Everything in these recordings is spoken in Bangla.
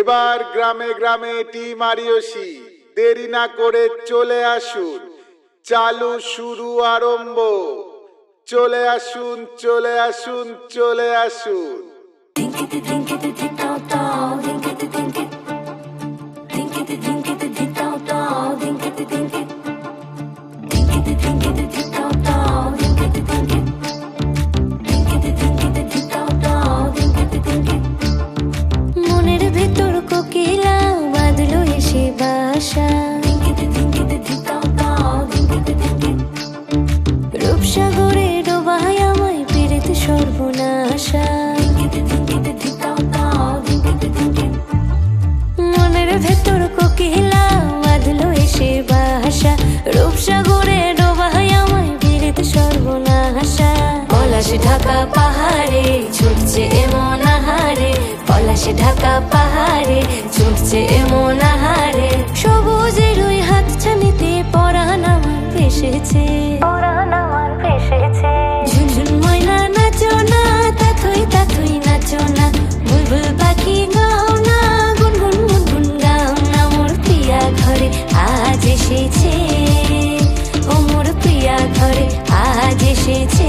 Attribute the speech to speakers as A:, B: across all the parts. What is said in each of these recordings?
A: এবার গ্রামে গ্রামে টি মারিয়সি দেরি না করে চলে আসুন। চালু শুরু আরম্ভ। চলে আসুন চলে আসুন চলে আসুন।
B: Think it, ঢাকা পাহাড়ে ছুটছে এমন আহারে পলাশ ঢাকা পাহাড়ে ছুটছে এমন আহারে। সবুজের ওই হাত ছানিতে পরাণ আমার ভেসেছে পরাণ আমার ভেসেছে ঝুনঝুন ময়না নাচো না তাথই তাথই নাচো না। বুলবুল পাখি গাও না গুনগুন গুনগুন গাও না। মোর প্রিয়া ঘরে আজ এসেছে। ও মোর প্রিয়া ঘরে আজ এসেছে।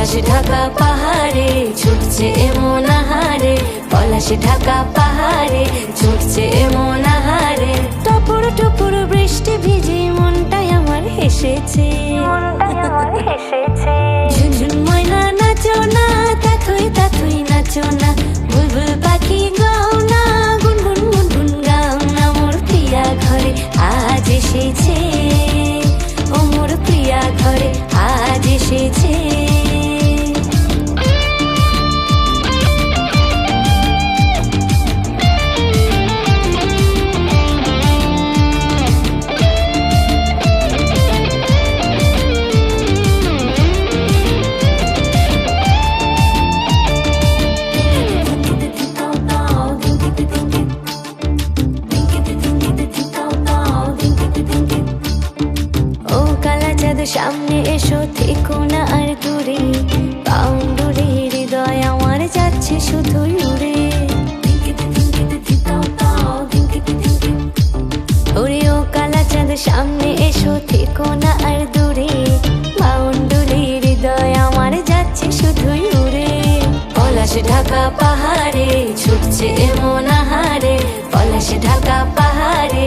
B: পলাশ ঢাকা পাহাড়ে ছুটছে এমন আহারে। পলাশ ঢাকা পাহাড়ে ছুটছে এমন আহারে। টপুর টপুর বৃষ্টি ভিজে মনটাই আমার হেসেছে। ঝুনঝুন ময়না নাচো না তাথই তাথই নাচো না। বুলবুল পাখি গাও না গুনগুন গুনগুন গাও না মোর প্রিয়া ঘরে আজ এসেছে। ও মোর প্রিয়া ঘরে আজ এসেছে। এসো থেকো আর দূরে। পাউন্ডুরে হৃদয় আমার যাচ্ছে শুধুই উড়ে ওরে ও কালা চাঁদ, সামনে এসো থেকো না আর দূরে। বাউন্ডুরে হৃদয় আমার যাচ্ছে শুধুই উড়ে পলাশ ঢাকা পাহাড়ে ছুটছে এমন আহারে। পলাশ ঢাকা পাহাড়ে